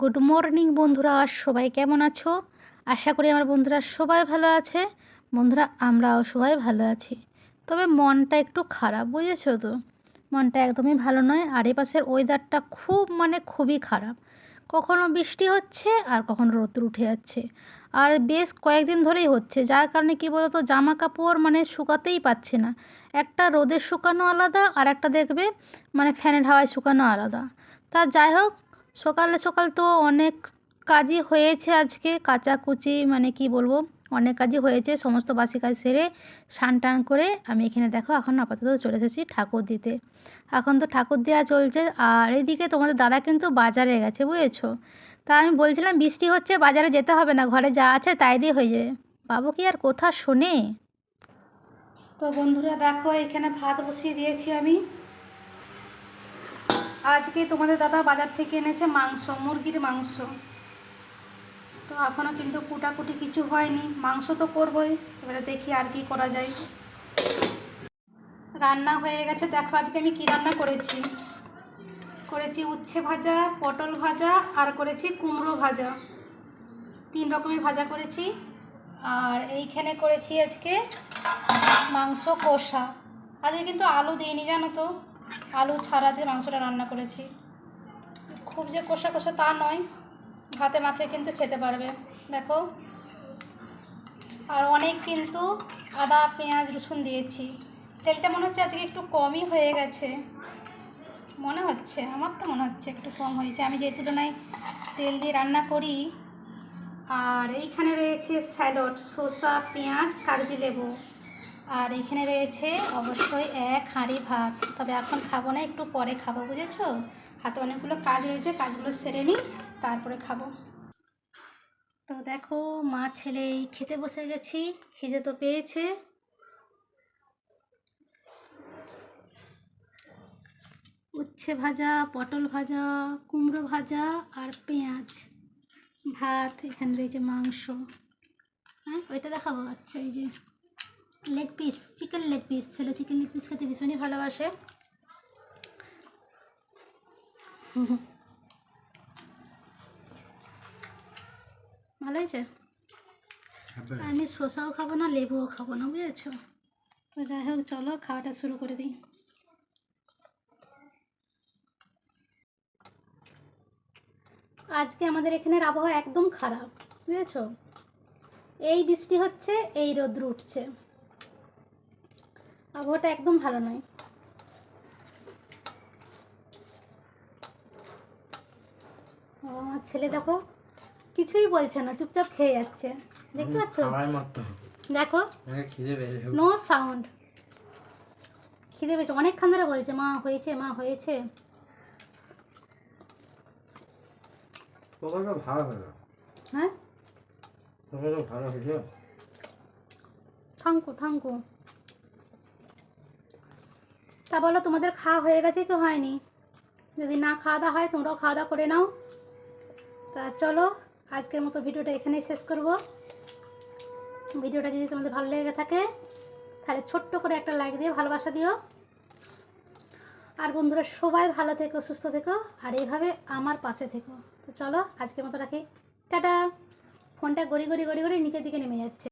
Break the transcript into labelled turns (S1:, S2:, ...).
S1: Good morning বন্ধুরা। আর সবাই কেমন আছো? আশা করি আমার বন্ধুরা সবাই ভালো আছে। বন্ধুরা, আমরাও সবাই ভালো আছি। তবে মনটা একটু খারাপ, বুঝেছ তো? মনটা একদমই ভালো নয়, আর এপাশের ওয়েদারটা খুব মানে খুবই খারাপ। কখনো বৃষ্টি হচ্ছে, আর কখনো রোদ্র উঠে যাচ্ছে। আর বেশ কয়েকদিন ধরেই হচ্ছে, যার কারণে কী বলতো জামা কাপড় মানে শুকাতেই পাচ্ছে না। একটা রোদের শুকানো আলাদা, আর একটা দেখবে মানে ফ্যানের হাওয়ায় শুকানো আলাদা। তা যাই হোক সকালে সকাল তো অনেক কাজই হয়েছে আজকে, কাচাকুচি মানে কি বলব? অনেক কাজই হয়েছে, সমস্ত বাসি কাজ সেরে স্নান টান করে আমি এখানে দেখো এখন আপাতত চলে এসেছি ঠাকুর দিতে। এখন তো ঠাকুর দেওয়া চলছে, আর এদিকে তোমাদের দাদা কিন্তু বাজারে গেছে, বুঝেছ? তা আমি বলছিলাম বৃষ্টি হচ্ছে, বাজারে যেতে হবে না, ঘরে যা আছে তাই দিয়ে হয়ে যাবে। বাবু কি আর কোথা শোনে? তো বন্ধুরা দেখো, এখানে ভাত বসিয়ে দিয়েছি আমি। আজকে তোমাদের দাদা বাজার থেকে এনেছে মাংস, মুরগির মাংস। তো এখনও কিন্তু কুটাকুটি কিছু হয়নি। মাংস তো করবই, এবারে দেখি আর কি করা যায়। রান্না হয়ে গেছে। দেখো আজকে আমি কি রান্না করেছি। করেছি উচ্ছে ভাজা, পটল ভাজা, আর করেছি কুমড়ো ভাজা। তিন রকমের ভাজা করেছি। আর এইখানে করেছি আজকে মাংস কষা। আজকে কিন্তু আলু দিইনি, জানো তো? আলু ছাড়া আজকে মাংসটা রান্না করেছি। খুব যে কষা কষা তা নয়, ভাতে মাখে কিন্তু খেতে পারবে। দেখো। আর অনেক কিন্তু আদা, পেঁয়াজ, রসুন দিয়েছি। তেলটা মনে হচ্ছে আজকে একটু কমই হয়ে গেছে। মনে হচ্ছে, আমার তো মনে হচ্ছে একটু কম হয়েছে। আমি যেহেতু তুলনায় তেল দিয়ে রান্না করি, আর এইখানে রয়েছে স্যালড, শসা, পেঁয়াজ, কাগজি লেবু। আর এখানে রয়েছে অবশ্যই এক হাঁড়ি ভাত। তবে এখন খাব না, একটু পরে খাব, বুঝেছ? হাতে অনেকগুলো কাজ রয়েছে, কাজগুলো সেরে নিই, তারপরে খাব। তো দেখো, মা ছেলে খেতে বসে গেছি, খিদে তো পেয়েছে। উচ্ছে ভাজা, পটল ভাজা, কুমড়ো ভাজা আর পেঁয়াজ। ভাত, এখানে রয়েছে মাংস। হ্যাঁ ওইটা দেখাবো আচ্ছা এই যে। Leg piece chicken leg piece ছেলে চিকেন লেগ পিস খেতে ভীষণই ভালোবাসে। ভালো হয়েছে? আমি শসাও খাব না লেবুও খাব না বুঝেছ? তো যাই হোক চলো খাওয়াটা শুরু করে দিই। আজকে আমাদের এখানের আবহাওয়া একদম খারাপ বুঝেছ? এই বৃষ্টি হচ্ছে এই রোদ্র উঠছে। আবহাওয়াটা একদম ভালো নয়। ও আমার ছেলে দেখো কিছুই বলছে না চুপচাপ খেয়ে যাচ্ছে। দেখতে পাচ্ছ? দেখো নো সাউন্ড খিদে পেয়েছে অনেকক্ষণ ধরে বলছে মা হয়েছে মা হয়েছে। হ্যাঁ? থাঙ্কু থাঙ্কু তা বলো, তোমাদের খাওয়া হয়ে গেছে কি হয়নি? যদি না খাওয়া দাওয়া হয়, তোমরাও খাওয়া দাওয়া করে নাও। তা চলো, আজকের মতো ভিডিওটা এখানেই শেষ করব। ভিডিওটা যদি তোমাদের ভালো লেগে থাকে, তাহলে ছোট্ট করে একটা লাইক দিয়ে ভালোবাসা দিও। আর বন্ধুরা, সবাই ভালো থেকো, সুস্থ থেকো, আর এইভাবে আমার পাশে থেকো। তো চলো, আজকের মতো রাখি। টাটা! ফোনটা গড়ি গড়ি গড়ি গড়ি নিচের দিকে নেমে যাচ্ছে।